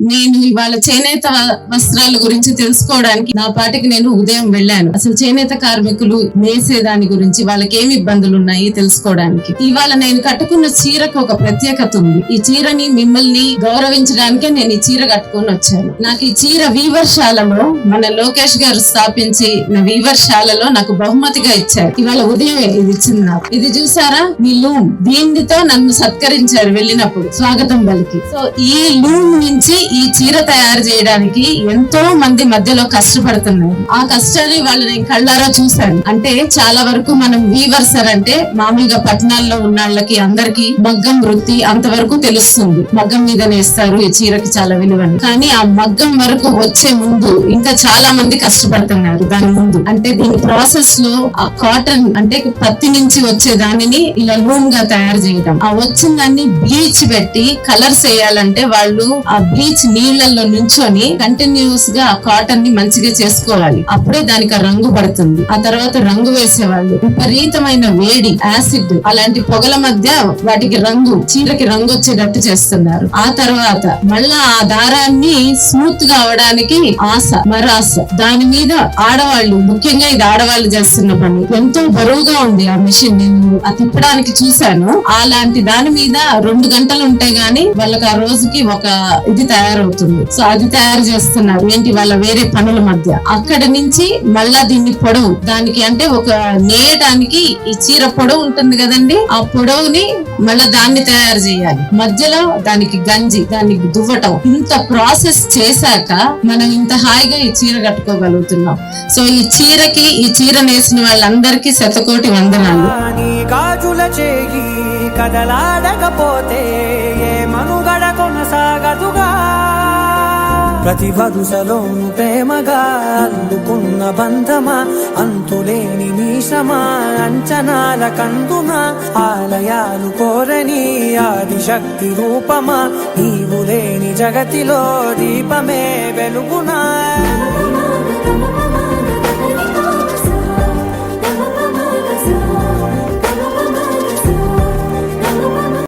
నేను ఇవాళ చేనేత వస్త్రాల గురించి తెలుసుకోవడానికి నా పాటికి నేను ఉదయం వెళ్ళాను. అసలు చేనేత కార్మికులు నేసే దాని గురించి వాళ్ళకి ఏమి ఇబ్బందులు ఉన్నాయి తెలుసుకోవడానికి. ఇవాళ నేను కట్టుకున్న చీరకు ఒక ప్రత్యేకత ఉంది. ఈ చీరని మిమ్మల్ని గౌరవించడానికే నేను ఈ చీర కట్టుకొని వచ్చాను. నాకు ఈ చీర వీవర్శాలలో మన లోకేష్ గారు స్థాపించి నా వీవర్శాలలో నాకు బహుమతిగా ఇచ్చారు. ఇవాళ ఉదయం ఇది ఇచ్చింది నాకు. ఇది చూసారా? మీ లూమ్. దీనితో నన్ను సత్కరించారు వెళ్ళినప్పుడు. స్వాగతం బలికి సో ఈ లూమ్ నుంచి ఈ చీర తయారు చేయడానికి ఎంతో మంది మధ్యలో కష్టపడుతున్నారు. ఆ కష్టాన్ని వాళ్ళు నేను కళ్ళారా చూశాను. అంటే చాలా వరకు మనం వీవర్సర్ అంటే మామూలుగా పట్టణాల్లో ఉన్న వాళ్ళకి అందరికి మగ్గం వృత్తి అంతవరకు తెలుస్తుంది. మగ్గం మీద నేస్తారు ఈ చీరకి చాలా విలువని. కానీ ఆ మగ్గం వరకు వచ్చే ముందు ఇంకా చాలా మంది కష్టపడుతున్నారు దాని ముందు. అంటే దీని ప్రాసెస్లో ఆ కాటన్ అంటే పత్తి నుంచి వచ్చే దానిని ఇలా లూమ్గా తయారు చేయడం ఆ వచ్చిన దాన్ని బ్లీచ్ పెట్టి కలర్స్ వేయాలంటే వాళ్ళు ఆ బ్లీచ్ నీళ్ళలో నుంచొని కంటిన్యూస్గా కాటన్ని మంచిగా చేసుకోవాలి. అప్పుడే దానికి ఆ రంగు పడుతుంది. ఆ తర్వాత రంగు వేసేవాళ్ళు. విపరీతమైన వేడి యాసిడ్ అలాంటి పొగల మధ్య వాటికి రంగు చీరకి రంగు వచ్చేటట్టు చేస్తున్నారు. ఆ తర్వాత మళ్ళా ఆ దారాన్ని స్మూత్గా అవడానికి ఆశ మరాస. దాని మీద ఆడవాళ్ళు ముఖ్యంగా ఇది ఆడవాళ్ళు చేస్తున్న పని. ఎంతో బరువుగా ఉంది ఆ మిషన్ నేను ఆ తిప్పడానికి చూశాను. అలాంటి దాని మీద రెండు గంటలు ఉంటే గాని వాళ్ళకి ఆ రోజుకి ఒక ఇది తయారు తయారవుతుంది. సో అది తయారు చేస్తున్నారు. ఏంటి? వాళ్ళ వేరే పనుల మధ్య. అక్కడ నుంచి మళ్ళా దీన్ని పొడవు. దానికి అంటే ఒక నేయడానికి ఈ చీర పొడవు ఉంటుంది కదండి? ఆ పొడవుని మళ్ళా దాన్ని తయారు చేయాలి. మధ్యలో దానికి గంజి దానికి దువ్వటం. ఇంత ప్రాసెస్ చేశాక మనం ఇంత హాయిగా ఈ చీర కట్టుకోగలుగుతున్నాం. సో ఈ చీరకి ఈ చీర నేసిన వాళ్ళందరికీ శతకోటి వందనాలు. కదలాడకపోతే మనుగడ ప్రతి వరుసలో ప్రేమగా అందుకున్న బంధమా అంతులేని మీషమా అంచనాల కందుమా ఆలయాలు కోరని ఆదిశక్తి రూపమా నీవు లేని జగతిలో దీపమే వెలుగునా.